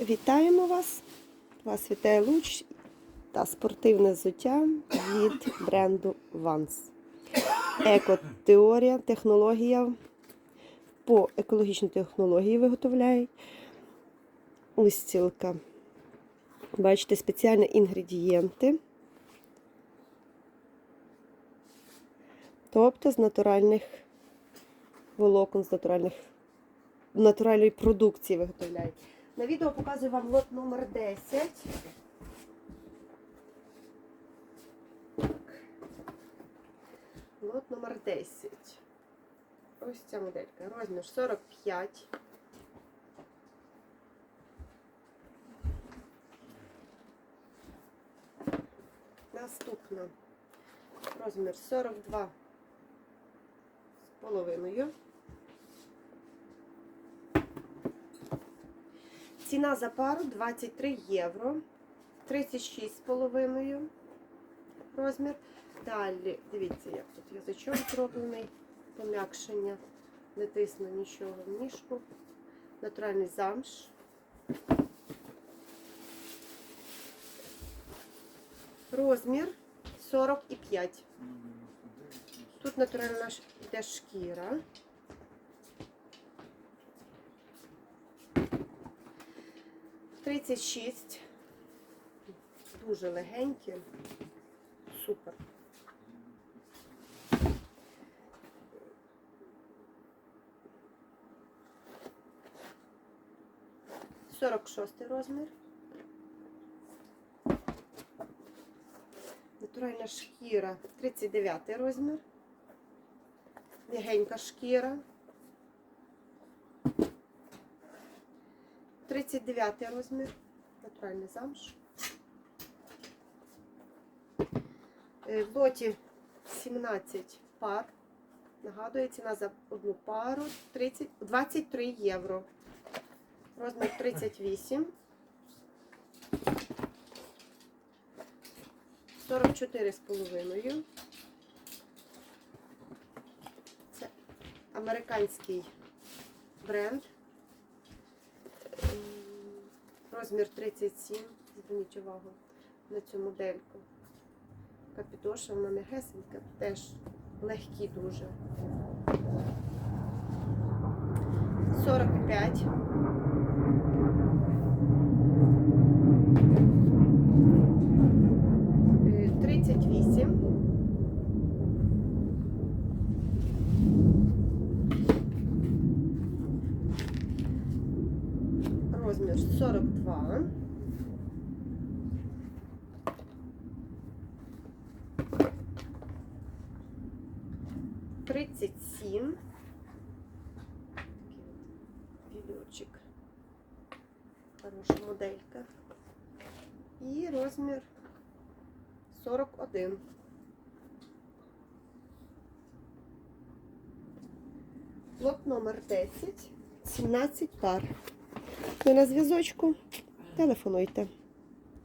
Вітаємо вас! Вас вітає луч та спортивне взуття від бренду Vans. Екотеорія, технологія по екологічній технології виготовляють. Устілка. Бачите, спеціальні інгредієнти. Тобто з натуральних волокон, з натуральних натуральної продукції виготовляють. На відео показую вам лот номер 10. Лот номер 10. Ось ця моделька. Розмір 45. Наступна. Розмір 42 з половиною. Ціна за пару 23 євро, 36,5 розмір. Далі, дивіться, як тут язичок зроблений, пом'якшення, не тисне нічого в ніжку. Натуральний замш. Розмір 45. Тут натуральна йде шкіра. Тридцять шість. Дуже легенькі. Супер. Сорок шостий розмір. Натуральна шкіра. 39 розмір. Легенька шкіра. 39 розмір. Натуральний замш. Е, В лоті 17 пар. Нагадую, ціна за одну пару 30, 23 євро. Розмір 38. 44 з половиною. Це американський бренд. Розмір 37. Зверніть увагу на цю модельку. Капітоша, вона м'ягесенька, теж легкі дуже. 45. Е, 38. Розмір 42. Тридцять сім. Вільочок. Хороша моделька. І розмір 41. Лот номер 10, 17 пар. Ви на зв'язочку. Телефонуйте.